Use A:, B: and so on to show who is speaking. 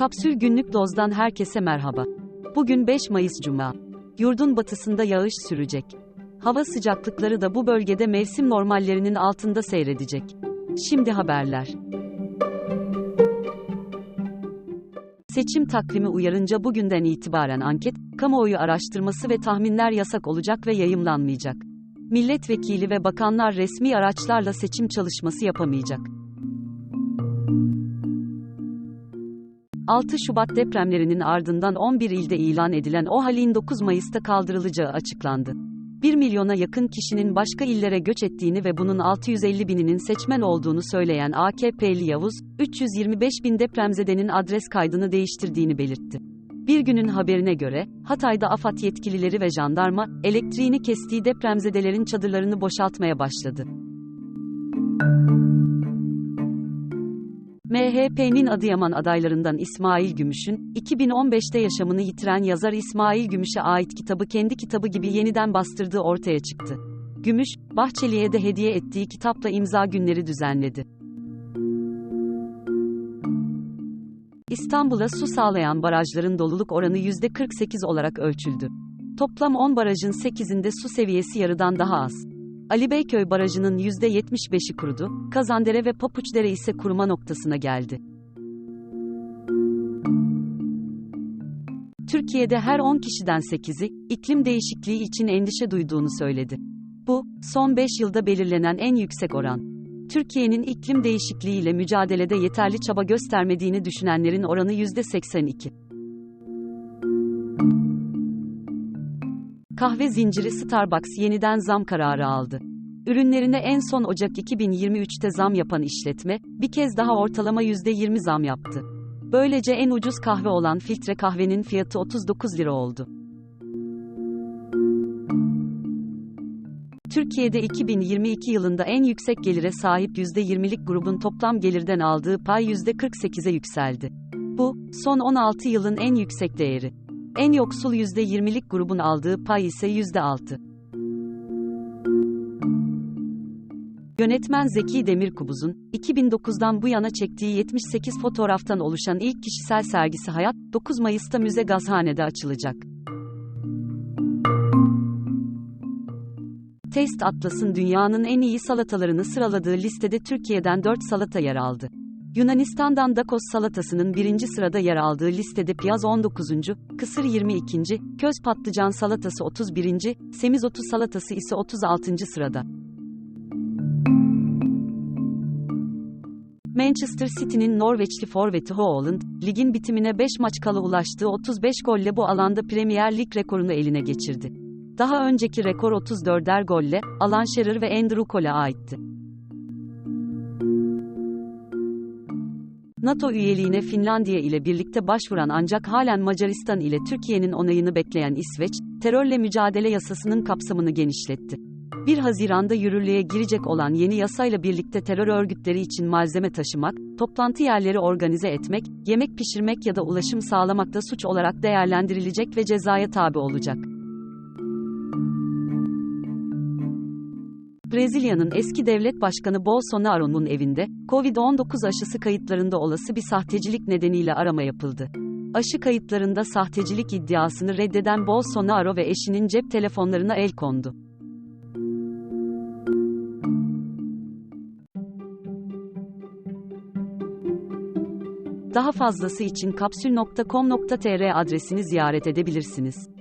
A: Kapsül Günlük Doz'dan herkese merhaba. Bugün 5 Mayıs Cuma. Yurdun batısında yağış sürecek. Hava sıcaklıkları da bu bölgede mevsim normallerinin altında seyredecek. Şimdi haberler. Seçim takvimi uyarınca bugünden itibaren anket, kamuoyu araştırması ve tahminler yasak olacak ve yayımlanmayacak. Milletvekili ve bakanlar resmi araçlarla seçim çalışması yapamayacak. 6 Şubat depremlerinin ardından 11 ilde ilan edilen o halin 9 Mayıs'ta kaldırılacağı açıklandı. 1 milyona yakın kişinin başka illere göç ettiğini ve bunun 650 bininin seçmen olduğunu söyleyen AKP'li Yavuz, 325 bin depremzedenin adres kaydını değiştirdiğini belirtti. Bir günün haberine göre, Hatay'da AFAD yetkilileri ve jandarma, elektriğini kestiği depremzedelerin çadırlarını boşaltmaya başladı. MHP'nin Adıyaman adaylarından İsmail Gümüş'ün, 2015'te yaşamını yitiren yazar İsmail Gümüş'e ait kitabı kendi kitabı gibi yeniden bastırdığı ortaya çıktı. Gümüş, Bahçeli'ye de hediye ettiği kitapla imza günleri düzenledi. İstanbul'a su sağlayan barajların doluluk oranı %48 olarak ölçüldü. Toplam 10 barajın 8'inde su seviyesi yarıdan daha az. Ali Beyköy Barajı'nın %75'i kurudu, Kazandere ve Papuçdere ise kuruma noktasına geldi. Türkiye'de her 10 kişiden 8'i, iklim değişikliği için endişe duyduğunu söyledi. Bu, son 5 yılda belirlenen en yüksek oran. Türkiye'nin iklim değişikliğiyle mücadelede yeterli çaba göstermediğini düşünenlerin oranı %82. Kahve zinciri Starbucks yeniden zam kararı aldı. Ürünlerine en son Ocak 2023'te zam yapan işletme, bir kez daha ortalama %20 zam yaptı. Böylece en ucuz kahve olan filtre kahvenin fiyatı 39 lira oldu. Türkiye'de 2022 yılında en yüksek gelire sahip %20'lik grubun toplam gelirden aldığı pay %48'e yükseldi. Bu, son 16 yılın en yüksek değeri. En yoksul %20'lik grubun aldığı pay ise %6. Yönetmen Zeki Demirkubuz'un, 2009'dan bu yana çektiği 78 fotoğraftan oluşan ilk kişisel sergisi Hayat, 9 Mayıs'ta Müze Gazhane'de açılacak. Taste Atlas'ın dünyanın en iyi salatalarını sıraladığı listede Türkiye'den 4 salata yer aldı. Yunanistan'dan Dakos salatasının birinci sırada yer aldığı listede piyaz 19. Kısır 22. Köz patlıcan salatası 31. Semizotu salatası ise 36. sırada. Manchester City'nin Norveçli forveti Haaland, ligin bitimine 5 maç kala ulaştığı 35 golle bu alanda Premier Lig rekorunu eline geçirdi. Daha önceki rekor 34'er golle, Alan Shearer ve Andrew Cole'a aitti. NATO üyeliğine Finlandiya ile birlikte başvuran ancak halen Macaristan ile Türkiye'nin onayını bekleyen İsveç, terörle mücadele yasasının kapsamını genişletti. 1 Haziran'da yürürlüğe girecek olan yeni yasayla birlikte terör örgütleri için malzeme taşımak, toplantı yerleri organize etmek, yemek pişirmek ya da ulaşım sağlamak da suç olarak değerlendirilecek ve cezaya tabi olacak. Brezilya'nın eski devlet başkanı Bolsonaro'nun evinde, Covid-19 aşısı kayıtlarında olası bir sahtecilik nedeniyle arama yapıldı. Aşı kayıtlarında sahtecilik iddiasını reddeden Bolsonaro ve eşinin cep telefonlarına el kondu. Daha fazlası için kapsül.com.tr adresini ziyaret edebilirsiniz.